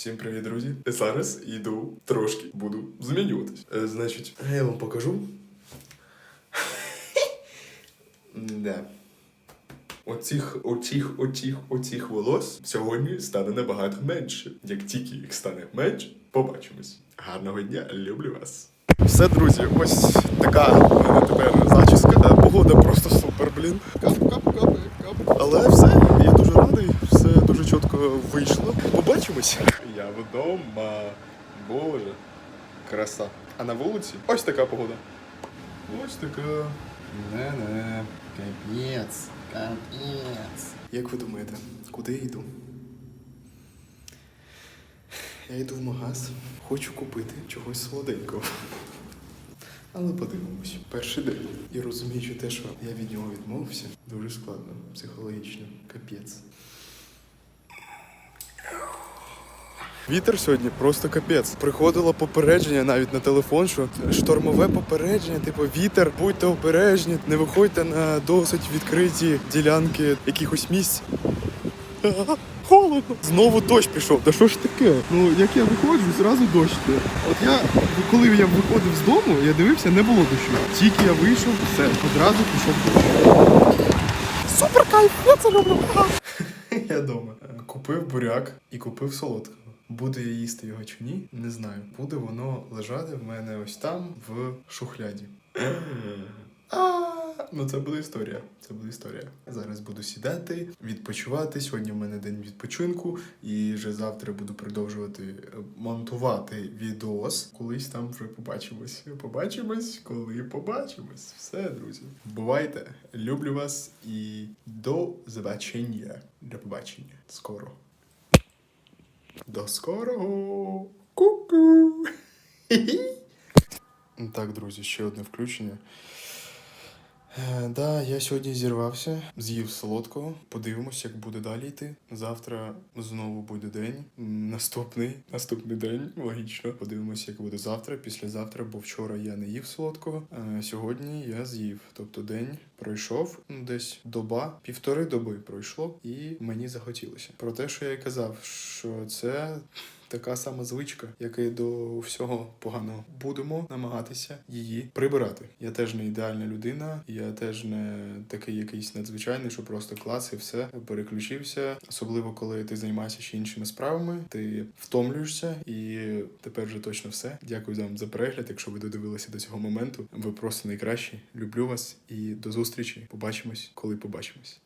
Всім привіт, друзі. Зараз йду трошки буду змінюватись. Е, значить, я вам покажу. да. Оцих, оцих, оцих, оцих волос сьогодні стане набагато менше. Як тільки їх стане менше, побачимось. Гарного дня, люблю вас. Все, друзі, ось така в мене тепер зачіска. Е, Погода просто супер, блін. Кап, кап, кап, кап. Але все, я дуже радий, все дуже чітко вийшло. Побачимось. Я вдома. Боже, краса. А на вулиці ось така погода. Ось така. Не-не, капець, капець. Як ви думаєте, куди я йду? Я йду в магаз, хочу купити чогось солоденького. Але подивимось. Перший день. І розуміючи те, що я від нього відмовився, дуже складно, психологічно, капець. Вітер сьогодні просто капець. Приходило попередження навіть на телефон, що штормове попередження, типу вітер, будьте обережні, не виходьте на досить відкриті ділянки якихось місць. Холодно. Знову дощ пішов. Та що ж таке? Ну як я виходжу, зразу дощ йде. От я, коли я виходив з дому, я дивився, не було дощу. Тільки я вийшов, все, одразу пішов дощ. Супер кайф, я це люблю. Я дома. Купив буряк і купив солодкого. Буду я їсти його чи ні, не знаю. Буде воно лежати в мене ось там в шухляді. Ну це буде історія. Це буде історія. Зараз буду сідати, відпочивати. Сьогодні в мене день відпочинку, і вже завтра буду продовжувати е, монтувати відос. Колись там вже побачимось. Побачимось, коли побачимось. Все, друзі. Бувайте, люблю вас і до побачення. До побачення. Скоро. До скорого. Ку-ку. Так, друзі, ще одне включення. Е, да, я сьогодні зірвався, з'їв солодкого. Подивимось, як буде далі йти. Завтра знову буде день. Наступний, наступний день, логічно. Подивимось, як буде завтра, післязавтра, бо вчора я не їв солодкого. А сьогодні я з'їв. Тобто день пройшов ну, десь доба, півтори доби пройшло, і мені захотілося. Про те, що я казав, що це така сама звичка, як і до всього поганого. Будемо намагатися її прибирати. Я теж не ідеальна людина, я теж не такий якийсь надзвичайний, що просто клас і все переключився. Особливо коли ти займаєшся ще іншими справами, ти втомлюєшся, і тепер вже точно все. Дякую вам за перегляд. Якщо ви додивилися до цього моменту, ви просто найкращі. Люблю вас і до зустрічі. Побачимось, коли побачимось.